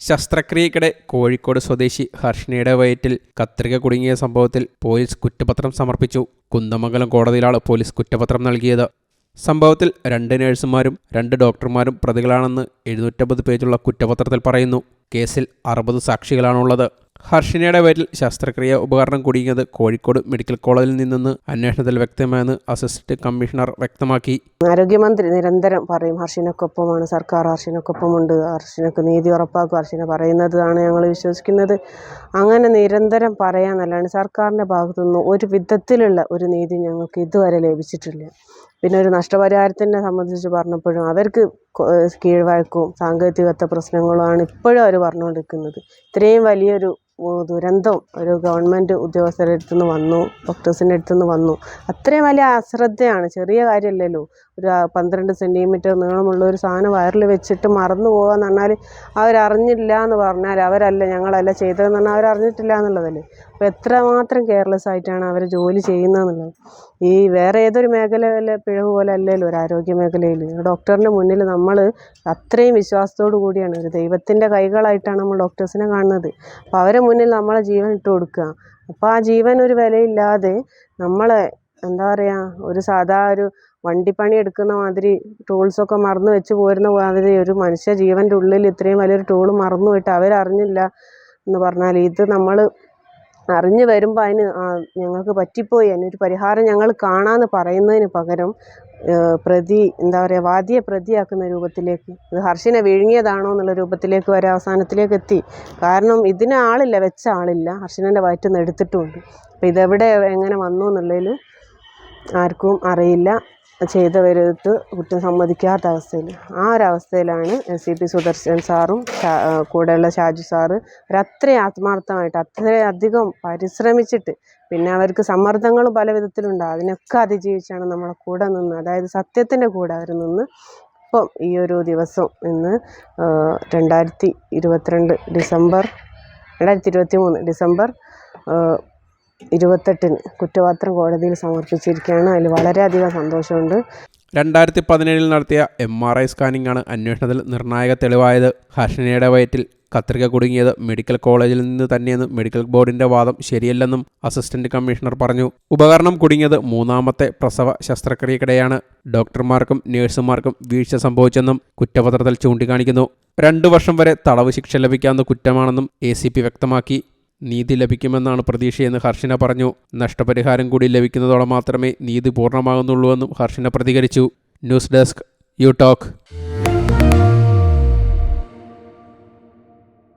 ശസ്ത്രക്രിയക്കിടെ കോഴിക്കോട് സ്വദേശി ഹർഷിനിയുടെ വയറ്റിൽ കത്രിക കുടുങ്ങിയ സംഭവത്തിൽ പോലീസ് കുറ്റപത്രം സമർപ്പിച്ചു. കുന്ദമംഗലം കോടതിയിലാണ് പോലീസ് കുറ്റപത്രം നൽകിയത്. സംഭവത്തിൽ രണ്ട് നഴ്സുമാരും രണ്ട് ഡോക്ടർമാരും പ്രതികളാണെന്ന് എഴുന്നൂറ്റമ്പത് പേജുള്ള കുറ്റപത്രത്തിൽ പറയുന്നു. കേസിൽ അറുപത് സാക്ഷികളാണുള്ളത്. ഹർഷിനയുടെ പേരിൽ ശസ്ത്രക്രിയ ഉപകരണം കുടുങ്ങിയത് കോഴിക്കോട് മെഡിക്കൽ കോളേജിൽ നിന്നെന്ന് അന്വേഷണത്തിൽ വ്യക്തമായെന്ന് അസിസ്റ്റന്റ് കമ്മീഷണർ വ്യക്തമാക്കി. ആരോഗ്യമന്ത്രി നിരന്തരം പറയും ഹർഷിനൊക്കൊപ്പമാണ് സർക്കാർ ഹർഷിനൊക്കൊപ്പമുണ്ട് ഹർഷിനൊക്കെ നീതി ഉറപ്പാക്കും ഹർഷിന പറയുന്നതാണ് ഞങ്ങൾ വിശ്വസിക്കുന്നത്. അങ്ങനെ നിരന്തരം പറയാന്നല്ലാണ്ട് സർക്കാരിന്റെ ഭാഗത്തുനിന്ന് ഒരു വിധത്തിലുള്ള ഒരു നീതി ഞങ്ങൾക്ക് ഇതുവരെ ലഭിച്ചിട്ടില്ല. പിന്നെ ഒരു നഷ്ടപരിഹാരത്തിനെ സംബന്ധിച്ച് പറഞ്ഞപ്പോഴും അവർക്ക് കീഴ്വഴക്കവും സാങ്കേതികത്വ പ്രശ്നങ്ങളുമാണ് ഇപ്പോഴും അവർ പറഞ്ഞുകൊണ്ടിരിക്കുന്നത് ഇത്രയും വലിയൊരു ദുരന്തം ഒരു ഗവൺമെന്റ് ഉദ്യോഗസ്ഥരുടെ അടുത്തുനിന്ന് വന്നു ഡോക്ടേഴ്സിന്റെ അടുത്തുനിന്ന് വന്നു. അത്രയും വലിയ അശ്രദ്ധയാണ് ചെറിയ കാര്യമല്ലല്ലോ. ഒരു പന്ത്രണ്ട് സെന്റിമീറ്റർ നീളമുള്ള ഒരു സാധനം വയറിൽ വെച്ചിട്ട് മറന്നു പോകാന്ന് പറഞ്ഞാൽ അവരറിഞ്ഞില്ല എന്ന് പറഞ്ഞാൽ അവരല്ല ഞങ്ങളല്ല ചെയ്തതെന്ന് പറഞ്ഞാൽ അവരറിഞ്ഞിട്ടില്ല എന്നുള്ളതല്ലേ? അപ്പോൾ എത്രമാത്രം കെയർലെസ് ആയിട്ടാണ് അവർ ജോലി ചെയ്യുന്നതെന്നുള്ളത്. ഈ വേറെ ഏതൊരു മേഖലയിലെ പിഴവ് പോലെ അല്ലല്ലോ ഒരു ആരോഗ്യ മേഖലയിൽ. ഡോക്ടറിന്റെ മുന്നിൽ നമ്മൾ അത്രയും വിശ്വാസത്തോടു കൂടിയാണ്. ഒരു ദൈവത്തിന്റെ കൈകളായിട്ടാണ് നമ്മൾ ഡോക്ടേഴ്സിനെ കാണുന്നത്. അപ്പോൾ അവരെ മുന്നിൽ നമ്മളെ ജീവൻ ഇട്ട് കൊടുക്കുക അപ്പോൾ ആ ജീവൻ ഒരു വിലയില്ലാതെ നമ്മളെ എന്താ പറയുക ഒരു സാധാ ഒരു വണ്ടിപ്പണി എടുക്കുന്ന മാതിരി ടൂൾസൊക്കെ മറന്നു വെച്ച് പോരുന്ന മാതിരി ഒരു മനുഷ്യ ജീവന്റെ ഉള്ളിൽ ഇത്രയും വലിയൊരു ടൂൾ മറന്നു പോയിട്ട് അവരറിഞ്ഞില്ല എന്ന് പറഞ്ഞാൽ ഇത് നമ്മൾ അറിഞ്ഞു വരുമ്പോൾ അതിന് ഞങ്ങൾക്ക് പറ്റിപ്പോയി. അതിനൊരു പരിഹാരം ഞങ്ങൾ കാണാമെന്ന് പറയുന്നതിന് പകരം പ്രതി എന്താ പറയുക വാദിയെ പ്രതിയാക്കുന്ന രൂപത്തിലേക്ക് ഇത് ഹർഷിനെ വിഴുങ്ങിയതാണോ എന്നുള്ള രൂപത്തിലേക്ക് വരെ അവസാനത്തിലേക്ക് എത്തി. കാരണം ഇതിന് ആളില്ല വെച്ച ആളില്ല. ഹർഷിനെ വയറ്റിൽ നിന്ന് എടുത്തിട്ടുമുണ്ട് അപ്പോൾ ഇതെവിടെ എങ്ങനെ വന്നു എന്നുള്ളതിൽ ആർക്കും അറിയില്ല. ചെയ്തവരടുത്ത് കുറ്റം സമ്മതിക്കാത്ത അവസ്ഥയിൽ. ആ ഒരു അവസ്ഥയിലാണ് എസ് സി പി സുദർശൻ സാറും കൂടെയുള്ള ഷാജു സാറ് അവരത്രയും ആത്മാർത്ഥമായിട്ട് അത്രയധികം പരിശ്രമിച്ചിട്ട് പിന്നെ അവർക്ക് സമ്മർദ്ദങ്ങളും പല വിധത്തിലുണ്ട്. അതിനൊക്കെ അതിജീവിച്ചാണ് നമ്മളെ കൂടെ നിന്ന് അതായത് സത്യത്തിന്റെ കൂടെ അവർ നിന്ന് ഇപ്പം ഈ ഒരു ദിവസം ഇന്ന് രണ്ടായിരത്തി ഇരുപത്തിരണ്ട് ഡിസംബർ രണ്ടായിരത്തി ഇരുപത്തി മൂന്ന് ഡിസംബർ ഇരുപത്തെട്ടിന് കുറ്റപത്രം കോടതിയിൽ സമർപ്പിച്ചിരിക്കുകയാണ്. അതിൽ വളരെയധികം സന്തോഷമുണ്ട്. രണ്ടായിരത്തി പതിനേഴിൽ നടത്തിയ എം ആർ ഐ സ്കാനിംഗ് ആണ് അന്വേഷണത്തിൽ നിർണായക തെളിവായത്. ഹർഷനയുടെ വയറ്റിൽ കത്രിക കുടുങ്ങിയത് മെഡിക്കൽ കോളേജിൽ നിന്ന് തന്നെയെന്നും മെഡിക്കൽ ബോർഡിന്റെ വാദം ശരിയല്ലെന്നും അസിസ്റ്റന്റ് കമ്മീഷണർ പറഞ്ഞു. ഉപകരണം കുടുങ്ങിയത് മൂന്നാമത്തെ പ്രസവ ശസ്ത്രക്രിയക്കിടെയാണ്. ഡോക്ടർമാർക്കും നഴ്സുമാർക്കും വീഴ്ച സംഭവിച്ചെന്നും കുറ്റപത്രത്തിൽ ചൂണ്ടിക്കാണിക്കുന്നു. രണ്ടു വർഷം വരെ തടവ് ശിക്ഷ ലഭിക്കാവുന്ന കുറ്റമാണെന്നും എ വ്യക്തമാക്കി. നീതി ലഭിക്കുമെന്നാണ് പ്രതീക്ഷയെന്ന് ഹർഷിന പറഞ്ഞു. നഷ്ടപരിഹാരം കൂടി ലഭിക്കുന്നതോടെ മാത്രമേ നീതി പൂർണമാകുന്നുള്ളൂവെന്നും ഹർഷിന പ്രതികരിച്ചു. News desk you talk.